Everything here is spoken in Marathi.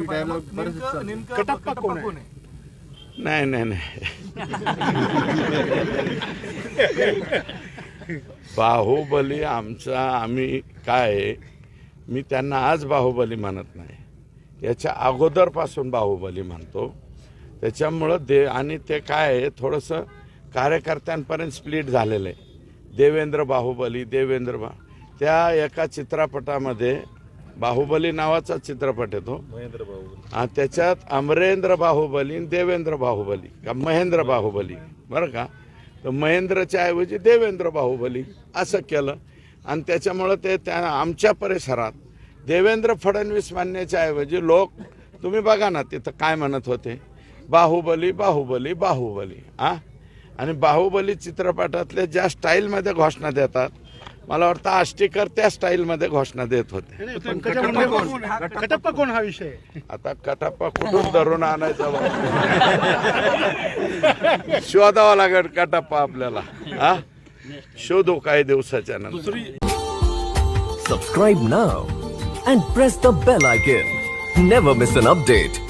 dialogue मग बरेच. नेमकं कटप्पा कोण आहे? नाही नाही नाही. बाहुबली आमचा आम्ही काय आहे, मी त्यांना आज बाहुबली म्हणत नाही. याच्या अगोदरपासून बाहुबली म्हणतो. त्याच्यामुळं दे आणि ते काय आहे? थोडंसं कार्यकर्त्यांपर्यंत स्प्लिट झालेलं आहे. देवेंद्र बाहुबली देवेंद्र बा त्या एका चित्रपटामध्ये बाहुबली नावाचा चित्रपट येतो हा त्याच्यात अमरेंद्र बाहुबली आणि देवेंद्र बाहुबली का महेंद्र बाहुबली बरं का? तर महेंद्रच्या ऐवजी देवेंद्र बाहुबली असं केलं. आणि त्याच्यामुळं ते त्या आमच्या परिसरात देवेंद्र फडणवीस मानण्याच्या ऐवजी लोक तुम्ही बघा ना तिथं काय म्हणत होते? बाहुबली बाहुबली बाहुबली आ आणि बाहुबली चित्रपटातले ज्या स्टाईलमध्ये घोषणा देतात मला वाटतं आष्टीकर त्या स्टाईलमध्ये घोषणा देत होते कटप्पा कोण हा विषय? आता कटाप्पा कुठून धरून आणायचा? शोधावा लागेल कटाप्पा आपल्याला हा शोधू काही दिवसाच्या नंतर Subscribe now and press the bell icon. Never miss an update.